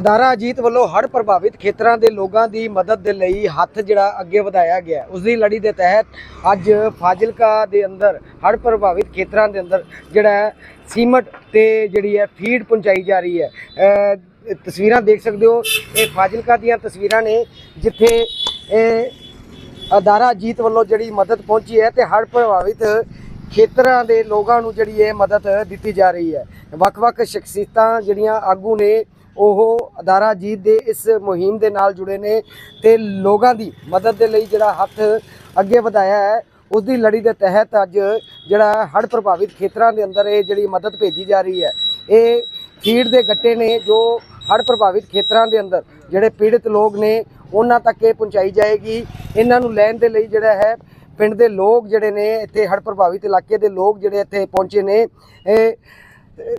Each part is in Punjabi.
ਅਦਾਰਾ ਅਜੀਤ ਵੱਲੋਂ ਹੜ੍ਹ ਪ੍ਰਭਾਵਿਤ ਖੇਤਰਾਂ ਦੇ ਲੋਕਾਂ ਦੀ ਮਦਦ ਦੇ ਲਈ ਹੱਥ ਜਿਹੜਾ ਅੱਗੇ ਵਧਾਇਆ ਗਿਆ ਉਸ ਦੀ ਲੜੀ ਦੇ ਤਹਿਤ ਅੱਜ ਫਾਜ਼ਿਲਕਾ ਦੇ ਅੰਦਰ ਹੜ੍ਹ ਪ੍ਰਭਾਵਿਤ ਖੇਤਰਾਂ ਦੇ ਅੰਦਰ ਜਿਹੜਾ ਹੈ, ਸੀਮਟ ਤੇ ਜਿਹੜੀ ਹੈ, ਫੀਡ ਪਹੁੰਚਾਈ ਜਾ ਰਹੀ ਹੈ। ਤਸਵੀਰਾਂ ਦੇਖ ਸਕਦੇ ਹੋ। ਇਹ ਫਾਜ਼ਿਲਕਾ ਦੀਆਂ ਤਸਵੀਰਾਂ ਨੇ ਜਿੱਥੇ ਇਹ ਅਦਾਰਾ ਅਜੀਤ ਵੱਲੋਂ ਜਿਹੜੀ ਮਦਦ ਪਹੁੰਚੀ ਹੈ ਤੇ ਹੜ੍ਹ ਪ੍ਰਭਾਵਿਤ ਖੇਤਰਾਂ ਦੇ ਲੋਕਾਂ ਨੂੰ ਜਿਹੜੀ ਇਹ ਮਦਦ ਦਿੱਤੀ ਜਾ ਰਹੀ ਹੈ। ਵੱਖ-ਵੱਖ ਸ਼ਖਸੀਅਤਾਂ ਜਿਹੜੀਆਂ ਆਗੂ ਨੇ ਉਹ ਅਦਾਰਾ ਅਜੀਤ ਦੇ ਇਸ ਮੁਹਿੰਮ ਦੇ ਨਾਲ ਜੁੜੇ ਨੇ ਤੇ ਲੋਕਾਂ ਦੀ ਮਦਦ ਦੇ ਲਈ ਜਿਹੜਾ ਹੱਥ ਅੱਗੇ ਵਧਾਇਆ ਹੈ ਉਸ ਦੀ ਲੜੀ ਦੇ ਤਹਿਤ ਅੱਜ ਜਿਹੜਾ ਹੜ੍ਹ ਪ੍ਰਭਾਵਿਤ ਖੇਤਰਾਂ ਦੇ ਅੰਦਰ ਇਹ ਜਿਹੜੀ ਮਦਦ ਭੇਜੀ ਜਾ ਰਹੀ ਹੈ, ਇਹ ਫੀਡ ਦੇ ਗੱਟੇ ਨੇ ਜੋ ਹੜ੍ਹ ਪ੍ਰਭਾਵਿਤ ਖੇਤਰਾਂ ਦੇ ਅੰਦਰ ਜਿਹੜੇ ਪੀੜਤ ਲੋਕ ਨੇ, ਉਹਨਾਂ ਤੱਕ ਇਹ ਪਹੁੰਚਾਈ ਜਾਏਗੀ। ਇਹਨਾਂ ਨੂੰ ਲੈਣ ਦੇ ਲਈ ਜਿਹੜਾ ਹੈ, ਪਿੰਡ ਦੇ ਲੋਕ ਜਿਹੜੇ ਨੇ, ਇੱਥੇ ਹੜ੍ਹ ਪ੍ਰਭਾਵਿਤ ਇਲਾਕੇ ਦੇ ਲੋਕ ਜਿਹੜੇ ਇੱਥੇ ਪਹੁੰਚੇ ਨੇ, ਇਹ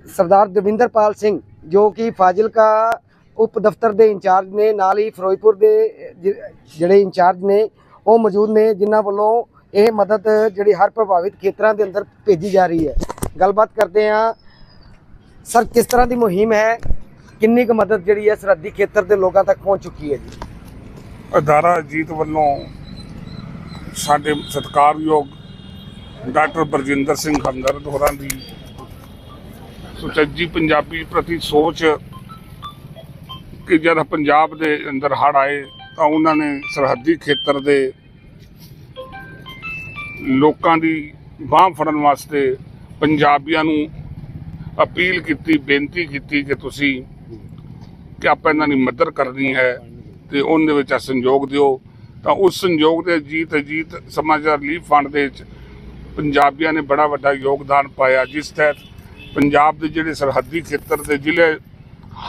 ਸਰਦਾਰ ਦਵਿੰਦਰਪਾਲ ਸਿੰਘ ਜੋ ਕਿ ਫਾਜ਼ਿਲਕਾ ਉਪ ਦਫ਼ਤਰ ਦੇ ਇੰਚਾਰਜ ਨੇ, ਨਾਲ ਹੀ ਫਿਰੋਜ਼ਪੁਰ ਦੇ ਜਿਹੜੇ ਇੰਚਾਰਜ ਨੇ, ਉਹ ਮੌਜੂਦ ਨੇ, ਜਿਨ੍ਹਾਂ ਵੱਲੋਂ ਇਹ ਮਦਦ ਜਿਹੜੀ ਹਰ ਪ੍ਰਭਾਵਿਤ ਖੇਤਰਾਂ ਦੇ ਅੰਦਰ ਭੇਜੀ ਜਾ ਰਹੀ ਹੈ। ਗੱਲਬਾਤ ਕਰਦੇ ਹਾਂ। ਸਰ, ਕਿਸ ਤਰ੍ਹਾਂ ਦੀ ਮੁਹਿੰਮ ਹੈ? ਕਿੰਨੀ ਕੁ ਮਦਦ ਜਿਹੜੀ ਹੈ ਸਰਹੱਦੀ ਖੇਤਰ ਦੇ ਲੋਕਾਂ ਤੱਕ ਪਹੁੰਚ ਚੁੱਕੀ ਹੈ ਜੀ? ਅਦਾਰਾ ਅਜੀਤ ਵੱਲੋਂ ਸਾਡੇ ਸਤਿਕਾਰਯੋਗ ਡਾਕਟਰ ਬਰਜਿੰਦਰ ਸਿੰਘ ਹਮਦਰਦ ਹੋਰਾਂ ਦੀ ਸੁਚੱਜੀ ਪੰਜਾਬੀ ਪ੍ਰਤੀ ਸੋਚ ਕਿ ਜਦ ਪੰਜਾਬ ਦੇ ਅੰਦਰ ਹੜ੍ਹ ਆਏ ਤਾਂ ਉਹਨਾਂ ਨੇ ਸਰਹੱਦੀ ਖੇਤਰ ਦੇ ਲੋਕਾਂ ਦੀ ਬਾਹ ਫੜਨ ਵਾਸਤੇ ਪੰਜਾਬੀਆਂ ਨੂੰ ਅਪੀਲ ਕੀਤੀ, ਬੇਨਤੀ ਕੀਤੀ ਕਿ ਤੁਸੀਂ ਕਿ ਆਪਾਂ ਇਹਨਾਂ ਦੀ ਮਦਦ ਕਰਨੀ ਹੈ ਤੇ ਉਹਦੇ ਵਿੱਚ ਸੰਯੋਗ ਦਿਓ। ਤਾਂ ਉਸ ਸੰਯੋਗ ਦੇ ਜੀਤ ਅਜੀਤ ਸਮਾਚਾਰ ਰਿਲੀਫ ਫੰਡ ਦੇ ਵਿੱਚ ਪੰਜਾਬੀਆਂ ਨੇ ਬੜਾ ਵੱਡਾ ਯੋਗਦਾਨ ਪਾਇਆ, ਜਿਸ ਤਹਿਤ ਪੰਜਾਬ ਦੇ ਜਿਹੜੇ ਸਰਹੱਦੀ ਖੇਤਰ ਦੇ ਜ਼ਿਲ੍ਹੇ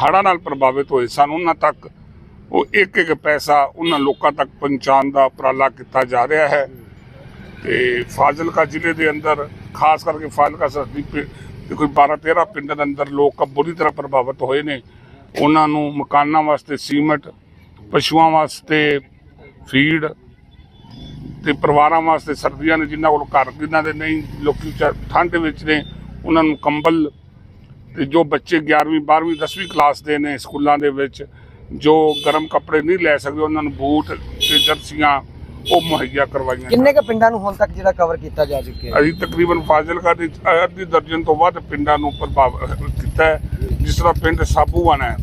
ਹੜ੍ਹਾਂ ਨਾਲ ਪ੍ਰਭਾਵਿਤ ਹੋਏ ਸਨ, ਉਹਨਾਂ ਤੱਕ ਉਹ ਇੱਕ ਇੱਕ ਪੈਸਾ ਉਹਨਾਂ ਲੋਕਾਂ ਤੱਕ ਪਹੁੰਚਾਉਣ ਦਾ ਉਪਰਾਲਾ ਕੀਤਾ ਜਾ ਰਿਹਾ ਹੈ। ਤੇ ਫਾਜ਼ਿਲਕਾ ਜ਼ਿਲ੍ਹੇ ਦੇ ਅੰਦਰ, ਖਾਸ ਕਰਕੇ ਫਾਜ਼ਿਲਕਾ ਸਰਹੱਦੀ ਪਿੰ- ਕੋਈ 12 13 ਪਿੰਡਾਂ ਦੇ ਅੰਦਰ ਲੋਕ ਬੁਰੀ ਤਰ੍ਹਾਂ ਪ੍ਰਭਾਵਿਤ ਹੋਏ ਨੇ। ਉਹਨਾਂ ਨੂੰ ਮਕਾਨਾਂ ਵਾਸਤੇ ਸੀਮਟ, ਪਸ਼ੂਆਂ ਵਾਸਤੇ ਫੀਡ ਤੇ ਪਰਿਵਾਰਾਂ ਵਾਸਤੇ ਸਰਦੀਆਂ ਨੇ ਜਿਨ੍ਹਾਂ ਕੋਲ ਘਰ ਜਿਨ੍ਹਾਂ ਦੇ ਨਹੀਂ, ਲੋਕੀ ਚ- ਠੰਡ ਵਿੱਚ ਨੇ ਉਹਨਾਂ ਨੂੰ ਕੰਬਲ ਤੇ ਜੋ ਬੱਚੇ 11ਵੀਂ 12ਵੀਂ 10ਵੀਂ ਕਲਾਸ ਦੇ ਨੇ ਸਕੂਲਾਂ ਦੇ ਵਿੱਚ ਜੋ ਗਰਮ ਕੱਪੜੇ ਨਹੀਂ ਲੈ ਸਕਦੇ ਉਹਨਾਂ ਨੂੰ ਬੂਟ ਤੇ ਜਰਸੀਆਂ ਉਹ ਮੁਹੱਈਆ ਕਰਵਾਈਆਂ ਕਿੰਨੇ ਕੁ ਪਿੰਡਾਂ ਨੂੰ ਹੁਣ ਤੱਕ ਜਿਹੜਾ ਕਵਰ ਕੀਤਾ ਜਾ ਚੁੱਕਿਆ ਹੈ? ਅਸੀਂ ਤਕਰੀਬਨ ਫਾਜ਼ਿਲਕਾ ਦੇ ਅੱਧੀ ਦਰਜਨ ਤੋਂ ਵੱਧ ਪਿੰਡਾਂ ਨੂੰ ਪ੍ਰਭਾਵਿਤ ਕੀਤਾ ਹੈ ਜਿਸ ਤਰ੍ਹਾਂ ਪਿੰਡ ਸਾਬੂਆਣਾ ਹੈ।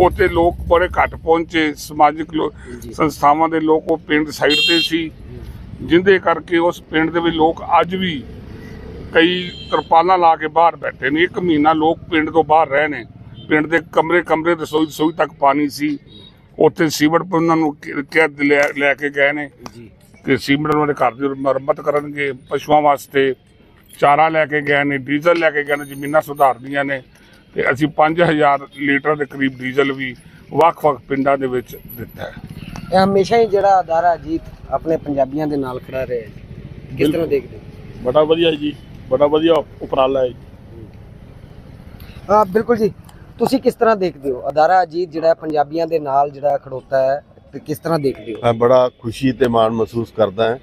ਉੱਥੇ ਲੋਕ ਬੜੇ ਘੱਟ ਪਹੁੰਚੇ ਸਮਾਜਿਕ। ਸੰਸਥਾਵਾਂ ਦੇ ਲੋਕ ਉਹ ਪਿੰਡ ਸਾਈਡ ਤੇ ਸੀ ਜਿੰਦੇ ਕਰਕੇ ਉਸ ਪਿੰਡ ਦੇ ਵਿੱਚ ਲੋਕ ਅੱਜ ਵੀ ਕਈ ਤਰਪਾਲਾਂ ਲਾ ਕੇ ਬਾਹਰ ਬੈਠੇ ਨੇ। ਇੱਕ ਮਹੀਨਾ ਲੋਕ ਪਿੰਡ ਤੋਂ ਬਾਹਰ ਰਹੇ ਨੇ। ਪਿੰਡ ਦੇ ਕਮਰੇ ਕਮਰੇ ਰਸੋਈ ਰਸੋਈ ਤੱਕ ਪਾਣੀ ਸੀ। ਉੱਥੇ ਸੀਵਰ ਪਰ ਉਹਨਾਂ ਨੂੰ ਕਹਿ ਲੈ ਲੈ ਕੇ ਗਏ ਨੇ। ਜੀ। ਤੇ ਸੀਮਿੰਟ ਉਹਨਾਂ ਦੇ ਘਰ ਦੀ ਮੁਰੰਮਤ ਕਰਨਗੇ। ਪਸ਼ੂਆਂ ਵਾਸਤੇ ਚਾਰਾ ਲੈ ਕੇ ਗਏ ਨੇ ਡੀਜ਼ਲ ਲੈ ਕੇ ਗਏ ਨੇ ਜ਼ਮੀਨਾਂ ਸੁਧਾਰਦੀਆਂ ਨੇ। ਤੇ ਅਸੀਂ 5000 ਲੀਟਰ ਦੇ ਕਰੀਬ ਡੀਜ਼ਲ ਵੀ ਵੱਖ-ਵੱਖ ਪਿੰਡਾਂ ਦੇ ਵਿੱਚ ਦਿੱਤਾ ਹੈ। ਇਹ ਹਮੇਸ਼ਾ ਹੀ ਜਿਹੜਾ ਅਦਾਰਾ ਅਜੀਤ ਆਪਣੇ ਪੰਜਾਬੀਆਂ ਦੇ ਨਾਲ ਖੜਾ ਰਿਹਾ ਹੈ। ਕਿਸ ਤਰ੍ਹਾਂ ਦੇਖਦੇ ਬੜਾ ਵਧੀਆ ਜੀ। ਬੜਾ ਵਧੀਆ ਉਪਰਾਲਾ ਹੈ ਹਾਂ ਬਿਲਕੁਲ ਜੀ। ਤੁਸੀਂ ਕਿਸ ਤਰ੍ਹਾਂ ਦੇਖਦੇ ਹੋ? ਅਦਾਰਾ ਅਜੀਤ ਜਿਹੜਾ ਪੰਜਾਬੀਆਂ ਦੇ ਨਾਲ ਜਿਹੜਾ ਖੜੋਤਾ ਹੈ ਤੇ ਕਿਸ ਤਰ੍ਹਾਂ ਦੇਖਦੇ ਹੋ? ਮੈਂ ਬੜਾ ਖੁਸ਼ੀ ਤੇ ਮਾਣ ਮਹਿਸੂਸ ਕਰਦਾ ਹਾਂ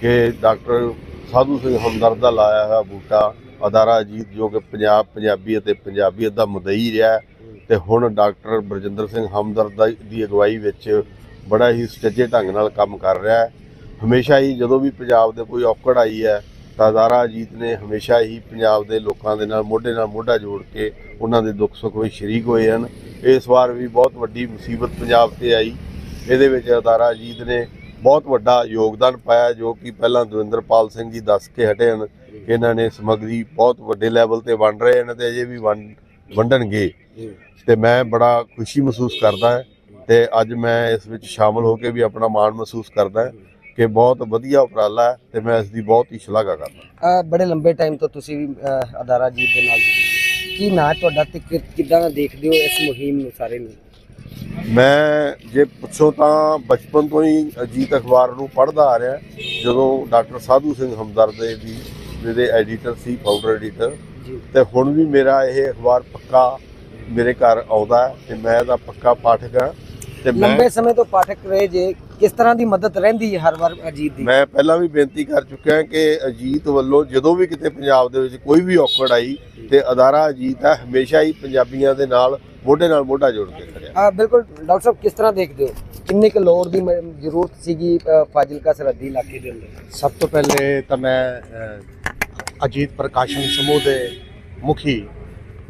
ਕਿ ਡਾਕਟਰ ਸਾਧੂ ਸਿੰਘ ਹਮਦਰਦ ਦਾ ਲਾਇਆ ਹੋਇਆ ਬੂਟਾ ਅਦਾਰਾ ਅਜੀਤ ਜੋ ਕਿ ਪੰਜਾਬ ਪੰਜਾਬੀ ਅਤੇ ਪੰਜਾਬੀਅਤ ਦਾ ਮੁਦਈ ਰਿਹਾ ਤੇ ਹੁਣ ਡਾਕਟਰ ਬਰਜਿੰਦਰ ਸਿੰਘ ਹਮਦਰਦ ਦਾ- ਦੀ ਅਗਵਾਈ ਵਿੱਚ ਬੜਾ ਹੀ ਸੁਚੱਜੇ ਢੰਗ ਨਾਲ ਕੰਮ ਕਰ ਰਿਹਾ ਹੈ। ਹਮੇਸ਼ਾ ਹੀ ਜਦੋਂ ਵੀ ਪੰਜਾਬ ਦੇ ਕੋਈ ਔਕੜ ਆਈ ਹੈ ਤਾਂ ਅਦਾਰਾ ਅਜੀਤ ਨੇ ਹਮੇਸ਼ਾ ਹੀ ਪੰਜਾਬ ਦੇ ਲੋਕਾਂ ਦੇ ਨਾਲ, ਮੋਢੇ ਨਾਲ ਮੋਢਾ ਜੋੜ ਕੇ ਉਹਨਾਂ ਦੇ ਦੁੱਖ ਸੁੱਖ ਵਿੱਚ ਸ਼ਰੀਕ ਹੋਏ ਹਨ। ਇਸ ਵਾਰ ਵੀ ਬਹੁਤ ਵੱਡੀ ਮੁਸੀਬਤ ਪੰਜਾਬ ਤੇ ਆਈ। ਇਹਦੇ ਵਿੱਚ ਅਦਾਰਾ ਅਜੀਤ ਨੇ ਬਹੁਤ ਵੱਡਾ ਯੋਗਦਾਨ ਪਾਇਆ, ਜੋ ਕਿ ਪਹਿਲਾਂ ਦਵਿੰਦਰਪਾਲ ਸਿੰਘ ਜੀ ਦੱਸ ਕੇ ਹਟੇ ਹਨ ਕਿ ਇਹਨਾਂ ਨੇ ਸਮੱਗਰੀ ਬਹੁਤ ਵੱਡੇ ਲੈਵਲ ਤੇ ਵੰਡ ਰਹੇ ਹਨ ਤੇ ਅਜੇ ਵੀ ਵੰਡ, ਵੰਡਣਗੇ। ਤੇ ਮੈਂ ਬੜਾ ਖੁਸ਼ੀ ਮਹਿਸੂਸ ਕਰਦਾ ਹਾਂ ਤੇ ਅੱਜ ਮੈਂ ਇਸ ਵਿੱਚ ਸ਼ਾਮਲ ਹੋ ਕੇ ਵੀ ਆਪਣਾ ਮਾਣ ਮਹਿਸੂਸ ਕਰਦਾ ਕਿ ਬਹੁਤ ਵਧੀਆ ਉਪਰਾਲਾ ਹੈ ਤੇ ਮੈਂ ਇਸ ਦੀ ਬਹੁਤ ਹੀ ਸ਼ਲਾਘਾ ਕਰਦਾ ਅਹ ਬੜੇ ਲੰਬੇ ਟਾਈਮ ਤੋਂ ਤੁਸੀਂ ਵੀ ਅਹ, ਅਦਾਰਾ ਅਜੀਤ ਦੇ ਨਾਲ ਜੁੜੇ ਹੋ। ਕੀ ਨਾਂ ਤੁਹਾਡਾ ਤੇ ਕਿ- ਕਿੱਦਾਂ ਦੇਖਦੇ ਹੋ ਇਸ ਮੁਹਿੰਮ ਨੂੰ ਸਾਰੇ ਨੂੰ? ਮੈਂ ਜੇ ਪੁੱਛੋ ਤਾਂ ਬਚਪਨ ਤੋਂ ਹੀ ਅਜੀਤ ਅਖਬਾਰ ਨੂੰ ਪੜ੍ਹਦਾ ਆ ਰਿਹਾ। ਜਦੋਂ ਡਾਕਟਰ ਸਾਧੂ ਸਿੰਘ ਹਮਦਰਦ ਦੇ ਵੀ ਜਿਹੜੇ ਐਡੀਟਰ ਸੀ ਫਾਊਂਡਰ ਐਡੀਟਰ ਜੀ। ਤੇ ਹੁਣ ਵੀ ਮੇਰਾ ਇਹ ਅਖਬਾਰ ਪੱਕਾ ਮੇਰੇ ਘਰ ਆਉਂਦਾ ਹੈ ਤੇ ਮੈਂ ਇਹਦਾ ਪੱਕਾ ਪਾਠਕ ਹਾਂ ਤੇ ਮੈਂ ਲੰਬੇ ਸਮੇਂ ਤੋਂ ਪਾਠਕ ਰਹੇ ਜੇ ਕਿਸ ਤਰ੍ਹਾਂ ਦੀ ਮਦਦ ਰਹਿੰਦੀ ਹੈ ਹਰ ਵਾਰ ਅਜੀਤ ਦੀ? ਮੈਂ ਪਹਿਲਾਂ ਵੀ ਬੇਨਤੀ ਕਰ ਚੁੱਕਿਆ ਕਿ ਅਜੀਤ ਵੱਲੋਂ ਜਦੋਂ ਵੀ ਕਿਤੇ ਪੰਜਾਬ ਦੇ ਵਿੱਚ ਕੋਈ ਵੀ ਔਕੜ ਆਈ ਤੇ ਅਦਾਰਾ ਅਜੀਤ ਹੈ ਹਮੇਸ਼ਾ ਹੀ ਪੰਜਾਬੀਆਂ ਦੇ ਨਾਲ ਮੋਢੇ ਨਾਲ ਮੋਢਾ ਜੋੜ ਕੇ ਖੜਿਆ। ਆ ਬਿਲਕੁਲ ਡਾਕਟਰ ਸਾਹਿਬ ਕਿਸ ਤਰ੍ਹਾਂ ਦੇਖਦੇ ਹੋ? ਕਿੰਨੇ ਕੁ ਲੋੜ ਦੀ ਜ਼ਰੂਰਤ ਸੀਗੀ ਫਾਜ਼ਿਲਕਾ ਸਰਹੱਦੀ ਇਲਾਕੇ ਦੇ ਅੰਦਰ? ਸਭ ਤੋਂ ਪਹਿਲੇ ਤਾਂ ਮੈਂ ਅਜੀਤ ਪ੍ਰਕਾਸ਼ਨ ਸਮੂਹ ਦੇ ਮੁਖੀ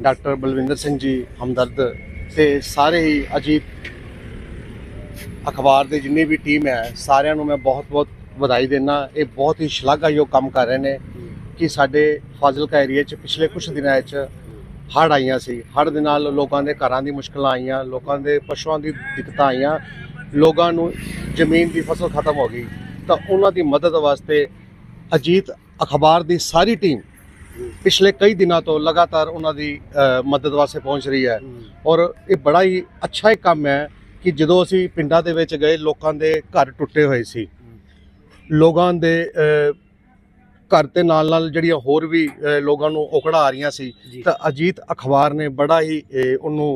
ਡਾਕਟਰ ਬਲਵਿੰਦਰ ਸਿੰਘ ਜੀ ਹਮਦਰਦ ਤੇ ਸਾਰੇ ਹੀ ਅਜੀਤ ਅਖਬਾਰ ਦੇ ਜਿੰਨੀ ਵੀ ਟੀਮ ਹੈ ਸਾਰਿਆਂ ਨੂੰ ਮੈਂ ਬਹੁਤ-ਬਹੁਤ ਵਧਾਈ ਦਿੰਦਾ। ਇਹ ਬਹੁਤ ਹੀ ਸ਼ਲਾਘਾਯੋਗ ਕੰਮ ਕਰ ਰਹੇ ਨੇ ਕਿ ਸਾਡੇ ਫਾਜ਼ਿਲਕਾ ਏਰੀਆ 'ਚ ਪਿਛਲੇ ਕੁਝ ਦਿਨਾਂ 'ਚ ਹੜ੍ਹ ਆਈਆਂ ਸੀ। ਹੜ੍ਹ ਦੇ ਨਾਲ ਲੋਕਾਂ ਦੇ ਘਰਾਂ ਦੀ ਮੁਸ਼ਕਲਾਂ ਆਈਆਂ ਲੋਕਾਂ ਦੇ ਪਸ਼ੂਆਂ ਦੀ ਦਿੱਕਤਾਂ ਆਈਆਂ ਲੋਕਾਂ ਨੂੰ ਜ਼ਮੀਨ ਦੀ ਫਸਲ ਖਤਮ ਹੋ ਗਈ। ਤਾਂ ਉਹਨਾਂ ਦੀ ਮਦਦ ਵਾਸਤੇ ਅਜੀਤ ਅਖਬਾਰ ਦੀ ਸਾਰੀ ਟੀਮ ਪਿਛਲੇ ਕਈ ਦਿਨਾਂ ਤੋਂ ਲਗਾਤਾਰ ਉਹਨਾਂ ਦੀ ਮਦਦ ਵਾਸਤੇ ਪਹੁੰਚ ਰਹੀ ਹੈ। ਔਰ ਇਹ ਬੜਾ ਹੀ ਅੱਛਾ ਇੱਕ ਕੰਮ ਹੈ ਕਿ ਜਦੋਂ ਅਸੀਂ ਪਿੰਡਾਂ ਦੇ ਵਿੱਚ ਗਏ ਲੋਕਾਂ ਦੇ ਘਰ ਟੁੱਟੇ ਹੋਏ ਸੀ। ਲੋਕਾਂ ਦੇ ਘਰ ਤੇ ਨਾਲ ਨਾਲ ਜਿਹੜੀਆਂ ਹੋਰ ਵੀ ਲੋਕਾਂ ਨੂੰ ਔਕੜਾਂ ਆ ਰਹੀਆਂ ਸੀ। ਤਾਂ ਅਜੀਤ ਅਖਬਾਰ ਨੇ ਬੜਾ ਹੀ ਉਹਨੂੰ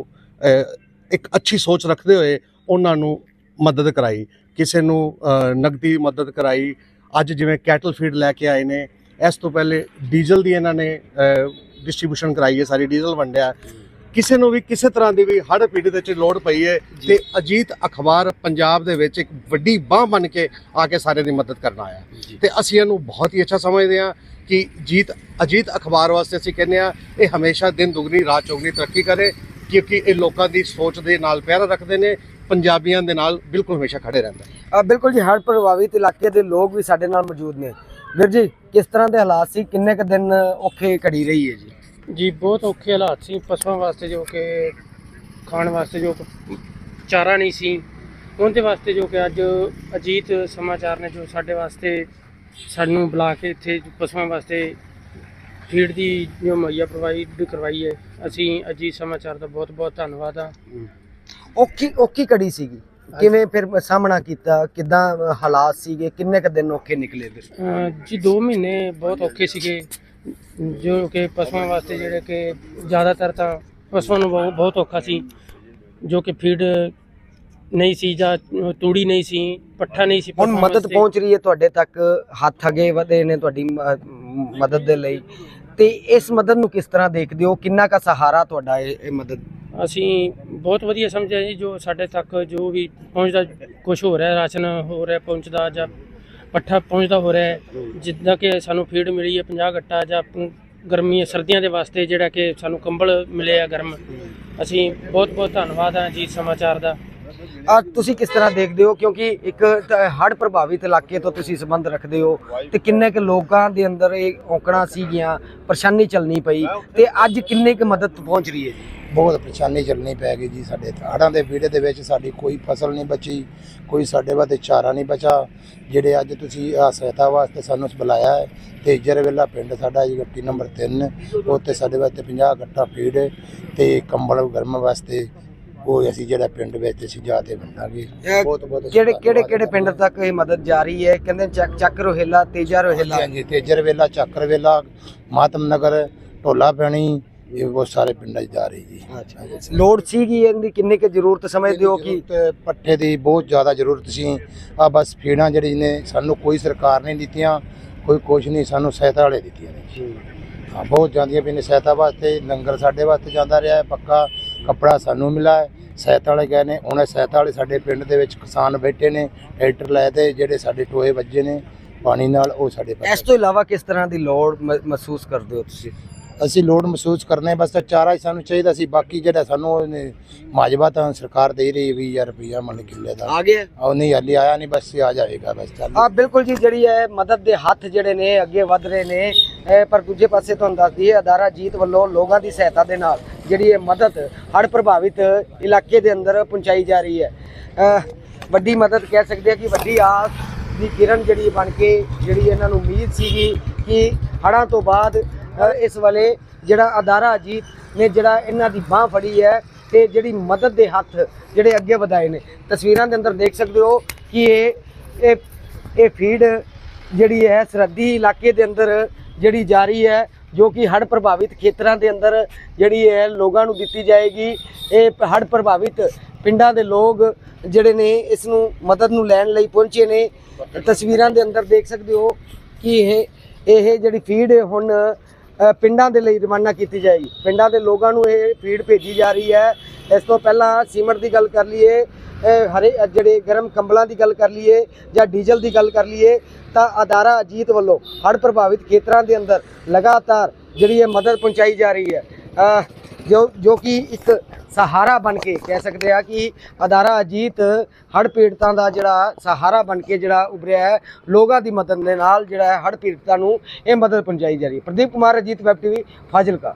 ਇੱਕ ਅੱਛੀ ਸੋਚ ਰੱਖਦੇ ਹੋਏ ਉਹਨਾਂ ਨੂੰ ਮਦਦ ਕਰਾਈ। ਕਿਸੇ ਨੂੰ ਅ, ਨਗਦੀ ਮਦਦ ਕਰਾਈ। ਅੱਜ ਜਿਵੇਂ ਕੈਟਲ ਫੀਡ ਲੈ ਕੇ ਆਏ ਨੇ ਇਸ ਤੋਂ ਪਹਿਲੇ ਡੀਜ਼ਲ ਦੀ ਇਹਨਾਂ ਨੇ ਡਿਸਟ੍ਰੀਬਿਊਸ਼ਨ ਕਰਾਈ ਹੈ ਸਾਰੀ ਡੀਜ਼ਲ ਵੰਡਿਆ। ਕਿਸੇ ਨੂੰ ਵੀ ਕਿਸੇ ਤਰ੍ਹਾਂ ਦੀ ਵੀ ਹੜ੍ਹ ਪੀੜਤ ਵਿੱਚ ਲੋੜ ਪਈ ਹੈ ਤੇ ਅਜੀਤ ਅਖਬਾਰ ਪੰਜਾਬ ਦੇ ਵਿੱਚ ਇੱਕ ਵੱਡੀ ਬਾਹ ਬਣ ਕੇ ਆ ਕੇ ਸਾਰੇ ਦੀ ਮਦਦ ਕਰਨ ਆਇਆ। ਤੇ ਅਸੀਂ ਇਹਨੂੰ ਬਹੁਤ ਹੀ ਅੱਛਾ ਸਮਝਦੇ ਹਾਂ ਕਿ ਜੀਤ ਅਜੀਤ ਅਖਬਾਰ ਵਾਸਤੇ ਅਸੀਂ ਕਹਿੰਦੇ ਆ ਇਹ ਹਮੇਸ਼ਾ ਦਿਨ ਦੁਗਣੀ ਰਾਤ ਚੌਗਣੀ ਤਰੱਕੀ ਕਰੇ ਕਿਉਂਕਿ ਇਹ ਲੋਕਾਂ ਦੀ ਸੋਚ ਦੇ ਨਾਲ ਪਿਆਰ ਰੱਖਦੇ ਨੇ ਪੰਜਾਬੀਆਂ ਦੇ ਨਾਲ ਬਿਲਕੁਲ ਹਮੇਸ਼ਾ ਖੜੇ ਰਹਿੰਦੇ ਅ, ਬਿਲਕੁਲ ਜੀ ਹੜ੍ਹ ਪ੍ਰਭਾਵਿਤ ਇਲਾਕੇ ਦੇ ਲੋਕ ਵੀ ਸਾਡੇ ਨਾਲ ਮੌਜੂਦ ਨੇ। ਵੀਰ ਜੀ ਕਿਸ ਤਰ੍ਹਾਂ ਦੇ ਹਾਲਾਤ ਸੀ? ਕਿੰਨੇ ਕੁ ਦਿਨ ਔਖੇ ਘੜੀ ਰਹੀ ਹੈ ਜੀ? ਜੀ ਬਹੁਤ ਔਖੇ ਹਾਲਾਤ ਸੀ। ਪਸ਼ੂਆਂ ਵਾਸਤੇ ਜੋ ਕਿ ਖਾਣ ਵਾਸਤੇ ਜੋ ਚਾਰਾ ਨਹੀਂ ਸੀ। ਉਹਦੇ ਵਾਸਤੇ ਜੋ ਕਿ ਅੱਜ ਅਜੀਤ ਸਮਾਚਾਰ ਨੇ ਜੋ ਸਾਡੇ ਵਾਸਤੇ ਸਾਨੂੰ ਬੁਲਾ ਕੇ ਇੱਥੇ ਪਸ਼ੂਆਂ ਵਾਸਤੇ ਫੀਡ ਦੀ ਜੋ ਮੁਹੱਈਆ ਪ੍ਰੋਵਾਈਡ ਕਰਵਾਈ ਹੈ ਅਸੀਂ ਅਜੀਤ ਸਮਾਚਾਰ ਦਾ ਬਹੁਤ ਬਹੁਤ ਧੰਨਵਾਦ ਆ ਔਖੀ ਔਖੀ ਘੜੀ ਸੀਗੀ। ਕਿਵੇਂ ਫਿਰ ਸਾਹਮਣਾ ਕੀਤਾ? ਕਿਦਾਂ ਹਾਲਾਤ ਸੀਗੇ? ਕਿੰਨੇ ਕੁ ਦਿਨ ਔਖੇ ਨਿਕਲੇ ਫਿਰ? ਜੀ 2 ਮਹੀਨੇ ਬਹੁਤ ਔਖੇ ਸੀਗੇ। ਜੋ ਕਿ ਪਸ਼ੂਆਂ ਵਾਸਤੇ ਜਿਹੜੇ ਕਿ ਜ਼ਿਆਦਾਤਰ ਤਾਂ ਪਸ਼ੂਆਂ ਨੂੰ ਬਹੁ- ਬਹੁਤ ਔਖਾ ਸੀ ਜੋ ਕਿ ਫੀਡ ਨਹੀਂ ਸੀ ਜਾਂ ਤੂੜੀ ਨਹੀਂ ਸੀ ਪੱਠਾ ਨਹੀਂ ਸੀ ਹੁਣ ਮਦਦ। ਪਹੁੰਚ ਰਹੀ ਹੈ ਤੁਹਾਡੇ ਤੱਕ ਹੱਥ ਅਗੇ ਵਧੇ ਨੇ ਤੁਹਾਡੀ ਮਦਦ ਦੇ ਲਈ। ਤੇ ਇਸ ਮਦਦ ਨੂੰ ਕਿਸ ਤਰ੍ਹਾਂ ਦੇਖਦੇ ਹੋ? ਕਿੰਨਾ ਕਾ ਸਹਾਰਾ ਤੁਹਾਡਾ ਇਹ ਇਹ ਮਦਦ? ਅਸੀਂ ਬਹੁਤ ਵਧੀਆ ਸਮਝਿਆ ਜੀ ਜੋ ਸਾਡੇ ਤੱਕ ਜੋ ਵੀ ਪਹੁੰਚਦਾ ਕੁਝ ਹੋ ਰਿਹਾ ਰਾਸ਼ਨ ਹੋ ਰਿਹਾ ਪਹੁੰਚਦਾ ਜਾਂ ਪੱਠਾ ਪਹੁੰਚਦਾ ਹੋ ਰਿਹਾ ਹੈ। ਜਿੱਦਾਂ ਕਿ ਸਾਨੂੰ ਫੀਡ ਮਿਲੀ ਹੈ 50 ਗੱਟਾ ਜਾਂ ਗਰਮੀ ਸਰਦੀਆਂ ਦੇ ਵਾਸਤੇ ਜਿਹੜਾ ਕਿ ਸਾਨੂੰ ਕੰਬਲ ਮਿਲੇ ਆ ਗਰਮ। ਅਸੀਂ ਬਹੁਤ ਬਹੁਤ ਧੰਨਵਾਦ ਆ ਜੀ ਸਮਾਚਾਰ ਦਾ। ਆ ਤੁਸੀਂ ਕਿਸ ਤਰ੍ਹਾਂ ਦੇਖਦੇ ਹੋ? ਕਿਉਂਕਿ ਇੱਕ ਹੜ੍ਹ ਪ੍ਰਭਾਵਿਤ ਇਲਾਕੇ ਤੋਂ ਤੁਸੀਂ ਸੰਬੰਧ ਰੱਖਦੇ ਹੋ ਤੇ ਕਿੰਨੇ ਕੁ ਲੋਕਾਂ ਦੇ ਅੰਦਰ ਇਹ ਔਕੜਾਂ ਸੀਗੀਆਂ, ਪਰੇਸ਼ਾਨੀ ਚੱਲਣੀ ਪਈ ਤੇ ਅੱਜ ਕਿੰਨੇ ਕੁ ਮਦਦ ਪਹੁੰਚ ਰਹੀ ਹੈ ਜੀ? ਬਹੁਤ ਪਰੇਸ਼ਾਨੀ ਚੱਲਣੀ ਪੈ ਗਈ ਜੀ ਸਾਡੇ ਹੜ੍ਹਾਂ ਦੇ ਵਿੜੇ ਦੇ ਵਿੱਚ ਸਾਡੀ ਕੋਈ ਫਸਲ ਨਹੀਂ ਬਚੀ, ਕੋਈ ਸਾਡੇ ਵਾਸਤੇ ਚਾਰਾ ਨਹੀਂ ਬਚਾ ਜਿਹੜੇ ਅੱਜ ਤੁਸੀਂ ਆ ਸਹਾਇਤਾ ਵਾਸਤੇ ਸਾਨੂੰ ਬੁਲਾਇਆ ਹੈ, ਤੇ ਜਰਵੇਲਾ ਪਿੰਡ ਸਾਡਾ ਜੀ ਗੱਟੀ ਨੰਬਰ 3 ਉੱਥੇ ਸਾਡੇ ਵਾਸਤੇ 50 ਗੱਟਾ ਫੀਡ ਤੇ ਕੰਬਲ ਗਰਮ ਵਾਸਤੇ ਉਹ ਅਸੀਂ ਜਿਹੜਾ ਪਿੰਡ ਵਿੱਚ ਅਸੀਂ ਜਾ ਕੇ ਵੰਡਾਂਗੇ। ਇਹ ਬਹੁਤ ਬਹੁਤ ਕਿਹੜੇ ਕਿਹੜੇ ਕਿਹੜੇ ਪਿੰਡ ਤੱਕ ਇਹ ਮਦਦ ਜਾ ਰਹੀ ਹੈ? ਕਹਿੰਦੇ ਚੱਕ ਚੱਕ ਰੋਹਿਲਾ ਤੇਜਾ ਰੋਹਿਲਾ। ਹਾਂਜੀ ਤੇ ਜਰਵੇਲਾ ਚੱਕਰਵੇਲਾ ਮਾਤਮ ਨਗਰ ਢੋਲਾ ਪੈਣੀ ਇਹ ਬਹੁਤ ਸਾਰੇ ਪਿੰਡਾਂ 'ਚ ਜਾ ਰਹੀ ਜੀ। ਲੋੜ ਸੀਗੀ ਇਹਦੀ? ਕਿੰਨੀ ਕੁ ਜ਼ਰੂਰਤ ਸਮਝਦੇ ਹੋ ਕਿ ਪੱਠੇ ਦੀ ਬਹੁਤ ਜ਼ਿਆਦਾ ਜ਼ਰੂਰਤ ਸੀ। ਆ ਬਸ ਫੀਡਾਂ ਜਿਹੜੀ ਨੇ ਸਾਨੂੰ ਕੋਈ ਸਰਕਾਰ ਨੇ ਦਿੱਤੀਆਂ ਕੋਈ ਕੁਛ ਨਹੀਂ ਸਾਨੂੰ ਸਹਾਇਤਾ ਵਾਲੇ ਦਿੱਤੀਆਂ ਨੇ। ਜੀ। ਹਾਂ ਬਹੁਤ ਜਾਂਦੀਆਂ ਵੀ ਨੇ ਸਹਾਇਤਾ ਵਾਸਤੇ ਲੰਗਰ ਸਾਡੇ ਵਾਸਤੇ ਜਾਂਦਾ ਰਿਹਾ ਪੱਕਾ। ਕੱਪੜਾ ਸਾਨੂੰ ਮਿਲਾ ਹੈ। ਸਹਾਇਤਾ ਵਾਲੇ ਗਏ ਨੇ। ਇਹ ਸਹਾਇਤਾ ਵਾਲੇ ਸਾਡੇ ਪਿੰਡ ਦੇ ਵਿੱਚ ਕਿਸਾਨ ਬੈਠੇ ਨੇ ਟਰੈਕਟਰ ਲੈ ਤੇ ਜਿਹੜੇ ਸਾਡੇ ਟੋਏ ਵੱਜੇ ਨੇ ਪਾਣੀ ਨਾਲ ਉਹ ਸਾਡੇ ਇਸ ਤੋਂ ਇਲਾਵਾ ਕਿਸ ਤਰ੍ਹਾਂ ਦੀ ਲੋੜ ਮਹਿਸੂਸ ਕਰਦੇ ਹੋ ਤੁਸੀਂ? ਅਸੀਂ ਲੋੜ ਮਹਿਸੂਸ ਕਰਨੇ ਬਸ ਤਾਂ ਚਾਰਾ ਹੀ ਸਾਨੂੰ ਚਾਹੀਦਾ ਸੀ। ਬਾਕੀ ਜਿਹੜਾ ਸਾਨੂੰ ਉਹਨੇ ਮਾਜਬਾ ਤਾਂ ਸਰਕਾਰ ਦੇ ਰਹੀ 20000 ਰੁਪਇਆ ਮੰਨ ਕਿੱਲੇ ਦਾ ਆ ਗਿਆ? ਉਹ ਨਹੀਂ ਹਾਲੇ ਆਇਆ ਨਹੀਂ ਬਸ ਆ ਜਾਏਗਾ ਬਸ ਚੱਲ। ਆ ਬਿਲਕੁਲ ਜੀ ਜਿਹੜੀ ਹੈ ਮਦਦ ਦੇ ਹੱਥ ਜਿਹੜੇ ਨੇ ਅੱਗੇ ਵਧ ਰਹੇ ਨੇ ਪਰ ਦੂਜੇ ਪਾਸੇ ਤੁਹਾਨੂੰ ਦੱਸ ਦਈਏ, ਅਦਾਰਾ ਜੀਤ ਵੱਲੋਂ ਲੋਕਾਂ ਦੀ ਸਹਾਇਤਾ ਦੇ ਨਾਲ ਜਿਹੜੀ ਇਹ ਮਦਦ ਹੜ੍ਹ ਪ੍ਰਭਾਵਿਤ ਇਲਾਕੇ ਦੇ ਅੰਦਰ ਪਹੁੰਚਾਈ ਜਾ ਰਹੀ ਹੈ। ਵੱਡੀ ਮਦਦ ਕਹਿ ਸਕਦੇ ਆ ਕਿ ਵੱਡੀ ਆਸ ਦੀ ਕਿਰਨ ਜਿਹੜੀ ਬਣ ਕੇ ਜਿਹੜੀ ਇਹਨਾਂ ਨੂੰ ਉਮੀਦ ਸੀਗੀ ਕਿ ਹੜ੍ਹਾਂ ਤੋਂ ਬਾਅਦ ਇਸ ਵੇਲੇ ਜਿਹੜਾ ਅਦਾਰਾ ਅਜੀਤ ਨੇ ਜਿਹੜਾ ਇਹਨਾਂ ਦੀ ਬਾਹ ਫੜੀ ਹੈ ਤੇ ਜਿਹੜੀ ਮਦਦ ਦੇ ਹੱਥ ਜਿਹੜੇ ਅੱਗੇ ਵਧਾਏ ਨੇ। ਤਸਵੀਰਾਂ ਦੇ ਅੰਦਰ ਦੇਖ ਸਕਦੇ ਹੋ ਕਿ ਇਹ ਇਹ ਫੀਡ ਜਿਹੜੀ ਹੈ ਸਰਹੱਦੀ ਇਲਾਕੇ ਦੇ ਅੰਦਰ ਜਿਹੜੀ ਜਾਰੀ ਹੈ, ਜੋ ਕਿ ਹੜ੍ਹ ਪ੍ਰਭਾਵਿਤ ਖੇਤਰਾਂ ਦੇ ਅੰਦਰ ਜਿਹੜੀ ਹੈ, ਲੋਕਾਂ ਨੂੰ ਦਿੱਤੀ ਜਾਏਗੀ। ਇਹ ਹੜ੍ਹ ਪ੍ਰਭਾਵਿਤ ਪਿੰਡਾਂ ਦੇ ਲੋਕ ਜਿਹੜੇ ਨੇ, ਇਸ ਨੂੰ ਮਦਦ ਨੂੰ ਲੈਣ ਲਈ ਪਹੁੰਚੇ ਨੇ। ਤਸਵੀਰਾਂ ਦੇ ਅੰਦਰ ਦੇਖ ਸਕਦੇ ਹੋ ਕਿ ਇਹ ਇਹ ਜਿਹੜੀ ਫੀਡ ਹੁਣ ਪਿੰਡਾਂ ਦੇ ਲਈ ਰਵਾਨਾ ਕੀਤੀ ਜਾਏਗੀ। ਪਿੰਡਾਂ ਦੇ ਲੋਕਾਂ ਨੂੰ ਇਹ ਫੀਡ ਭੇਜੀ ਜਾ ਰਹੀ ਹੈ। ਇਸ ਤੋਂ ਪਹਿਲਾਂ ਸੀਮਟ ਦੀ ਗੱਲ ਕਰ ਲਈਏ ਹਰੇ ਜਿਹੜੇ ਗਰਮ ਕੰਬਲਾਂ ਦੀ ਗੱਲ ਕਰ ਲਈਏ ਜਾਂ ਡੀਜ਼ਲ ਦੀ ਗੱਲ ਕਰ ਲਈਏ, ਤਾਂ ਅਦਾਰਾ ਅਜੀਤ ਵੱਲੋਂ ਹੜ੍ਹ ਪ੍ਰਭਾਵਿਤ ਖੇਤਰਾਂ ਦੇ ਅੰਦਰ ਲਗਾਤਾਰ ਜਿਹੜੀ ਇਹ ਮਦਦ ਪਹੁੰਚਾਈ ਜਾ ਰਹੀ ਹੈ। ਜੋ ਜੋ ਕਿ ਇੱਕ ਸਹਾਰਾ ਬਣ ਕੇ ਕਹਿ ਸਕਦੇ ਆ ਕਿ ਅਦਾਰਾ ਅਜੀਤ ਹੜ੍ਹ ਪੀੜਤਾਂ ਦਾ ਜਿਹੜਾ ਸਹਾਰਾ ਬਣ ਕੇ ਜਿਹੜਾ ਉਭਰਿਆ ਹੈ, ਲੋਕਾਂ ਦੀ ਮਦਦ ਦੇ ਨਾਲ ਜਿਹੜਾ ਹੈ ਹੜ੍ਹ ਪੀੜਤਾਂ ਨੂੰ ਇਹ ਮਦਦ ਪਹੁੰਚਾਈ ਜਾ ਰਹੀ ਹੈ। Pradeep Kumar, Ajit web TV, Fazilka.